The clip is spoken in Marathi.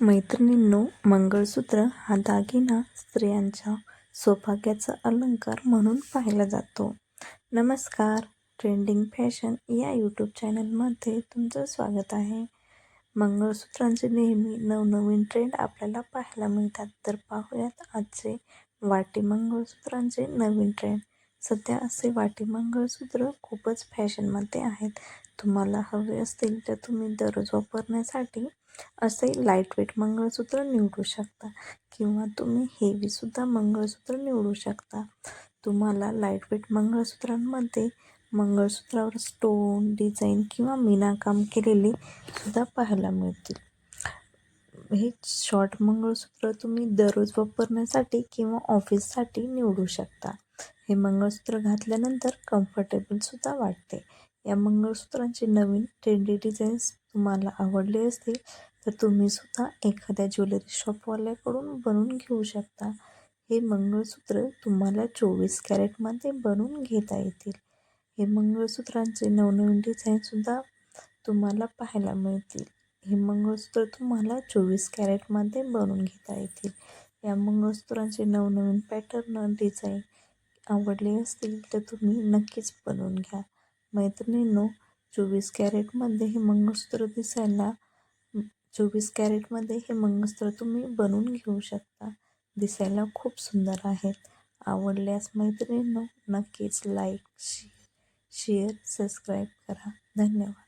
मैत्रिणींनो मंगळसूत्र हा दागिना स्त्रियांच्या सौभाग्याचा अलंकार म्हणून पाहिला जातो. नमस्कार ट्रेंडिंग फॅशन या यूट्यूब चॅनलमध्ये तुमचं स्वागत आहे. मंगळसूत्रांचे नेहमी नवनवीन ट्रेंड आपल्याला पाहायला मिळतात. तर पाहूयात आजचे वाटी मंगळसूत्रांचे नवीन ट्रेंड. सध्या असे वाटी मंगळसूत्र खूपच फॅशनमध्ये आहेत. तुम्हाला हवे असतील तर तुम्ही दररोज वापरण्यासाठी असे लाईटवेट मंगळसूत्र निवडू शकता. किंवा तुम्ही हेवीसुद्धा मंगळसूत्र निवडू शकता. तुम्हाला लाईटवेट मंगळसूत्रांमध्ये मंगळसूत्रावर स्टोन डिझाईन किंवा मीनाकाम केलेले सुद्धा पाहायला मिळतील. हे शॉर्ट मंगळसूत्र तुम्ही दररोज वापरण्यासाठी किंवा ऑफिससाठी निवडू शकता. हे मंगळसूत्र घातल्यानंतर कम्फर्टेबलसुद्धा वाटते. या मंगळसूत्रांचे नवीन ट्रेंडी डिझाईन्स तुम्हाला आवडले असतील तर तुम्हीसुद्धा एखाद्या ज्वेलरी शॉपवाल्याकडून बनवून घेऊ शकता. हे मंगळसूत्र तुम्हाला चोवीस कॅरेटमध्ये बनवून घेता येतील. हे मंगळसूत्रांचे नवनवीन डिझाईनसुद्धा तुम्हाला पाहायला मिळतील. हे मंगळसूत्र तुम्हाला चोवीस कॅरेटमध्ये बनवून घेता येतील. या मंगळसूत्रांचे नवनवीन पॅटर्न डिझाईन आवडले असतील तर तुम्ही नक्कीच बनवून घ्या. मैत्रिणींनो चोवीस कॅरेटमध्ये हे मंगळसूत्र दिसायला चोवीस कॅरेटमध्ये हे मंगळसूत्र तुम्ही बनवून घेऊ शकता. दिसायला खूप सुंदर आहेत. आवडल्यास मैत्रिणींनो नक्कीच लाईक शेअर शेअर सबस्क्राईब करा. धन्यवाद.